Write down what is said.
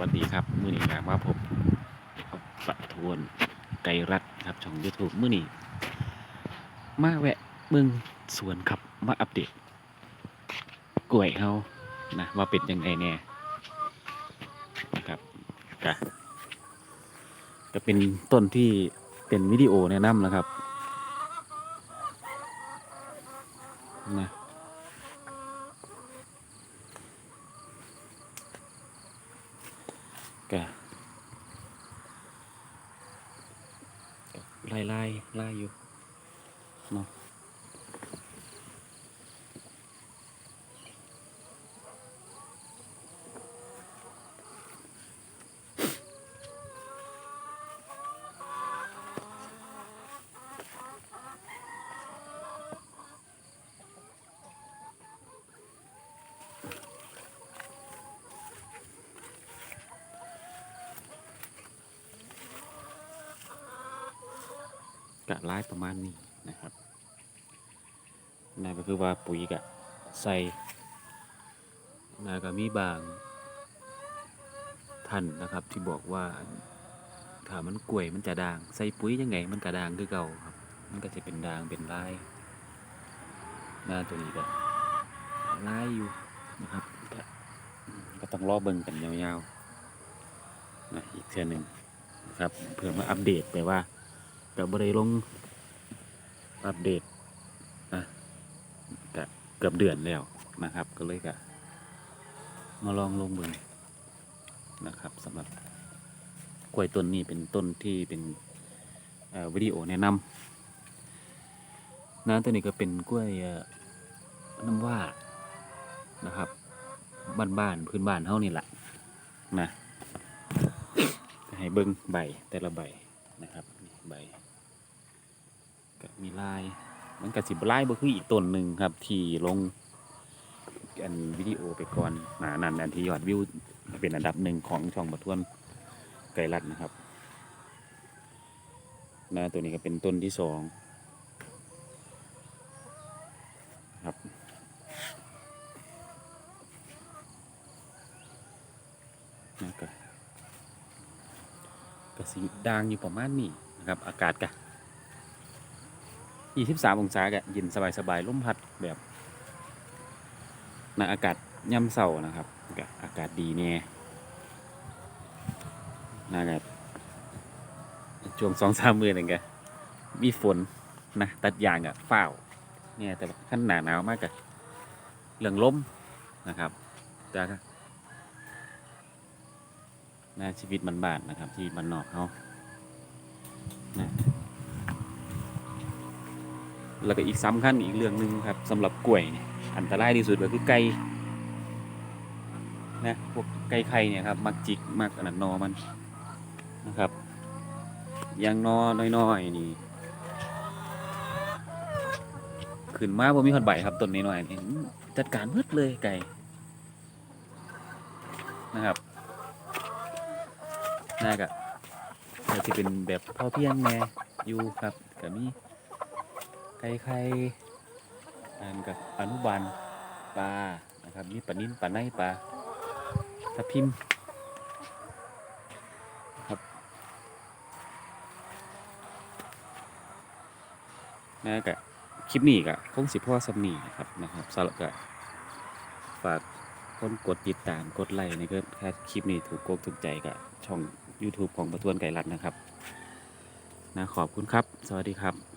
วัสดีครับมื้อนี้ครับมาพบกับปะทวนไกรรัตครับช่อง YouTube มื้อนี้มาแวะเบิ่งสวนครับมาอัปเดตกล้วยเฮานะว่าเป็นยังไงแน่นะครับก็จะเป็นต้นที่เป็นวิดีโอแนะนำนะครับนะ ก็ไล่ไล่ไล่อยู่เนาะ กะไล่ประมาณนี้นะครับนั่นก็คือว่าปุ๋ยกะใส่นาก็มีบางท่านนะครับที่บอกว่าถ้ามันกล้วยมันจะด่าง ใส่ปุ๋ยยังไงมันกระด่างคือเก่าครับ มันก็จะเป็นด่างเป็นลายหน้าตัวนี้ก็ลายอยู่นะครับ ก็ก็ต้องรอเบิ่งกันยาวๆนะอีกเทื่อหนึ่งนะครับเพื่อมาอัปเดตไปว่า กับบริลงอัปเดตนะกเกือบเดือนแล้วนะครับ ก็เลยกะมาลองลงมือนะครับสำหรับกล้วยต้นนี้เป็นต้นที่เป็นวิดีโอแนะนำนะตัวนี้ก็เป็นกล้วยน้ำว่านะครับบ้านๆพื้นบ้านเท่านี่แหละนะให้เบิ้งใบแต่ละใบนะครับใบ ก็มีลาย มันก็สิบลายบ่คืออีกต้นหนึ่งครับ ที่ลงอันวิดีโอไปก่อนหนานันอันที่ยอดวิวเป็นอันดับหนึ่งของช่องบัทวนไกรลัดนะครับนะตัวนี้ก็เป็นต้นที่สองครับนะก็กสีด่างอยู่ประมาณนี้นะครับ อากาศก็ 23องศากะเย็นสบายๆลมพัดแบบนะอากาศย่ำเสานะครับก็อากาศดีแน่นะครับช่วงสองสามมือนึงกมีฝนนะตัดยางกะฝ้าวเนี่ยแต่ขั้นหนาหนาวมากกะเรื่องล้มนะครับแต่นะชีวิตมันบานนะครับที่มันนอกเขานะ แล้วก็อีกสำคัญอีกเรื่องหนึ่งครับสำหรับกล้วยเนี่ยอันตรายที่สุดก็คือไก่นะพวกไก่ไข่เนี่ยครับมักจิกมักอันนั้นนอมันนะครับยางนอน้อยๆนี่ขึ้นมาบ่มีคนใบครับต้นน้อยๆนี่จัดการมืดเลยไก่นะครับน่าก็จะเป็นแบบพอเพียงแน่อยู่ครับก็มี ไข่ไข่อันกับอนุบาลปลานะครับมีปลานิ่นปลาในปลาทับทิมครับนะกะคลิปนี้กะคงสิพ่อสำนีนะครับนะครับสำหรับกะฝากคนกดติดตามกดไลค์นี่ก็ถ้าคลิปนี้ถูกโกกถูกใจกะช่อง YouTube ของประทวนไก่รัดนะครับนะขอบคุณครับ สวัสดีครับ